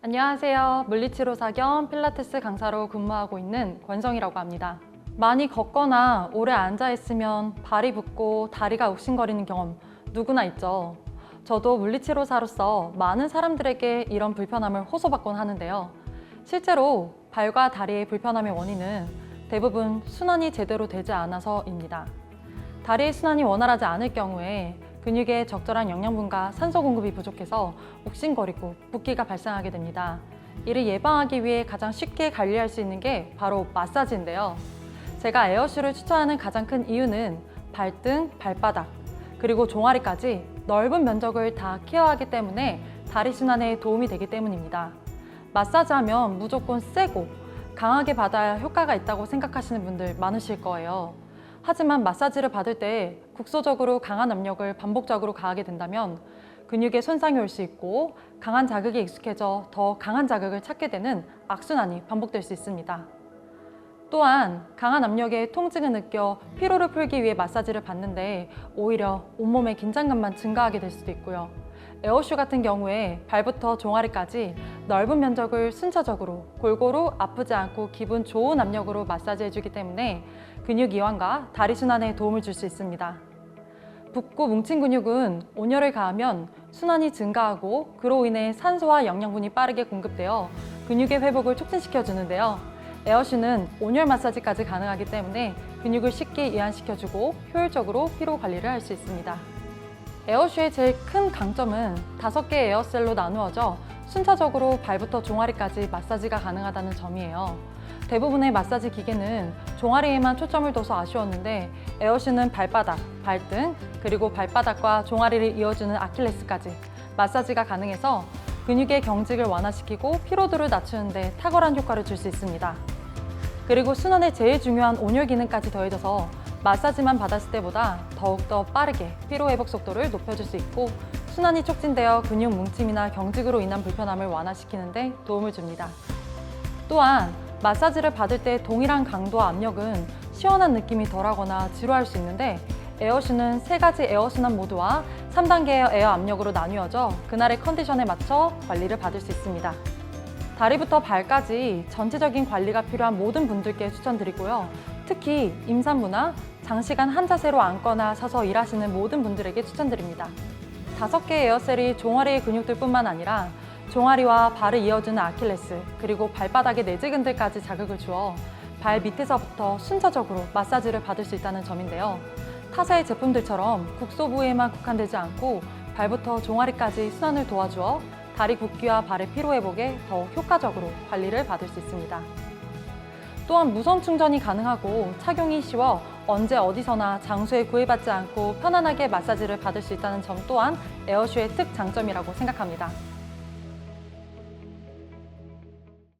안녕하세요. 물리치료사 겸 필라테스 강사로 근무하고 있는 권성이라고 합니다. 많이 걷거나 오래 앉아 있으면 발이 붓고 다리가 욱신거리는 경험 누구나 있죠. 저도 물리치료사로서 많은 사람들에게 이런 불편함을 호소받곤 하는데요. 실제로 발과 다리의 불편함의 원인은 대부분 순환이 제대로 되지 않아서입니다. 다리의 순환이 원활하지 않을 경우에 근육에 적절한 영양분과 산소 공급이 부족해서 욱신거리고 붓기가 발생하게 됩니다. 이를 예방하기 위해 가장 쉽게 관리할 수 있는 게 바로 마사지인데요. 제가 에어슈를 추천하는 가장 큰 이유는 발등, 발바닥, 그리고 종아리까지 넓은 면적을 다 케어하기 때문에 다리 순환에 도움이 되기 때문입니다. 마사지하면 무조건 세고 강하게 받아야 효과가 있다고 생각하시는 분들 많으실 거예요. 하지만 마사지를 받을 때 국소적으로 강한 압력을 반복적으로 가하게 된다면 근육에 손상이 올 수 있고 강한 자극에 익숙해져 더 강한 자극을 찾게 되는 악순환이 반복될 수 있습니다. 또한 강한 압력에 통증을 느껴 피로를 풀기 위해 마사지를 받는데 오히려 온몸의 긴장감만 증가하게 될 수도 있고요. 에어쇼 같은 경우에 발부터 종아리까지 넓은 면적을 순차적으로 골고루 아프지 않고 기분 좋은 압력으로 마사지해주기 때문에 근육 이완과 다리 순환에 도움을 줄 수 있습니다. 붓고 뭉친 근육은 온열을 가하면 순환이 증가하고 그로 인해 산소와 영양분이 빠르게 공급되어 근육의 회복을 촉진시켜 주는데요. 에어슈는 온열 마사지까지 가능하기 때문에 근육을 쉽게 이완시켜주고 효율적으로 피로 관리를 할 수 있습니다. 에어슈의 제일 큰 강점은 다섯 개의 에어셀로 나누어져 순차적으로 발부터 종아리까지 마사지가 가능하다는 점이에요. 대부분의 마사지 기계는 종아리에만 초점을 둬서 아쉬웠는데 에어슈는 발바닥, 발등, 그리고 발바닥과 종아리를 이어주는 아킬레스까지 마사지가 가능해서 근육의 경직을 완화시키고 피로도를 낮추는데 탁월한 효과를 줄 수 있습니다. 그리고 순환에 제일 중요한 온열 기능까지 더해져서 마사지만 받았을 때보다 더욱더 빠르게 피로 회복 속도를 높여줄 수 있고 순환이 촉진되어 근육 뭉침이나 경직으로 인한 불편함을 완화시키는데 도움을 줍니다. 또한 마사지를 받을 때 동일한 강도와 압력은 시원한 느낌이 덜하거나 지루할 수 있는데 에어슈는 세 가지 에어 순환 모드와 3단계의 에어 압력으로 나뉘어져 그날의 컨디션에 맞춰 관리를 받을 수 있습니다. 다리부터 발까지 전체적인 관리가 필요한 모든 분들께 추천드리고요. 특히 임산부나 장시간 한 자세로 앉거나 서서 일하시는 모든 분들에게 추천드립니다. 다섯 개의 에어셀이 종아리의 근육들뿐만 아니라 종아리와 발을 이어주는 아킬레스 그리고 발바닥의 내지근들까지 자극을 주어 발 밑에서부터 순차적으로 마사지를 받을 수 있다는 점인데요. 타사의 제품들처럼 국소 부위에만 국한되지 않고 발부터 종아리까지 순환을 도와주어 다리 붓기와 발의 피로 회복에 더욱 효과적으로 관리를 받을 수 있습니다. 또한 무선 충전이 가능하고 착용이 쉬워 언제 어디서나 장소에 구애받지 않고 편안하게 마사지를 받을 수 있다는 점 또한 에어슈의 특 장점이라고 생각합니다.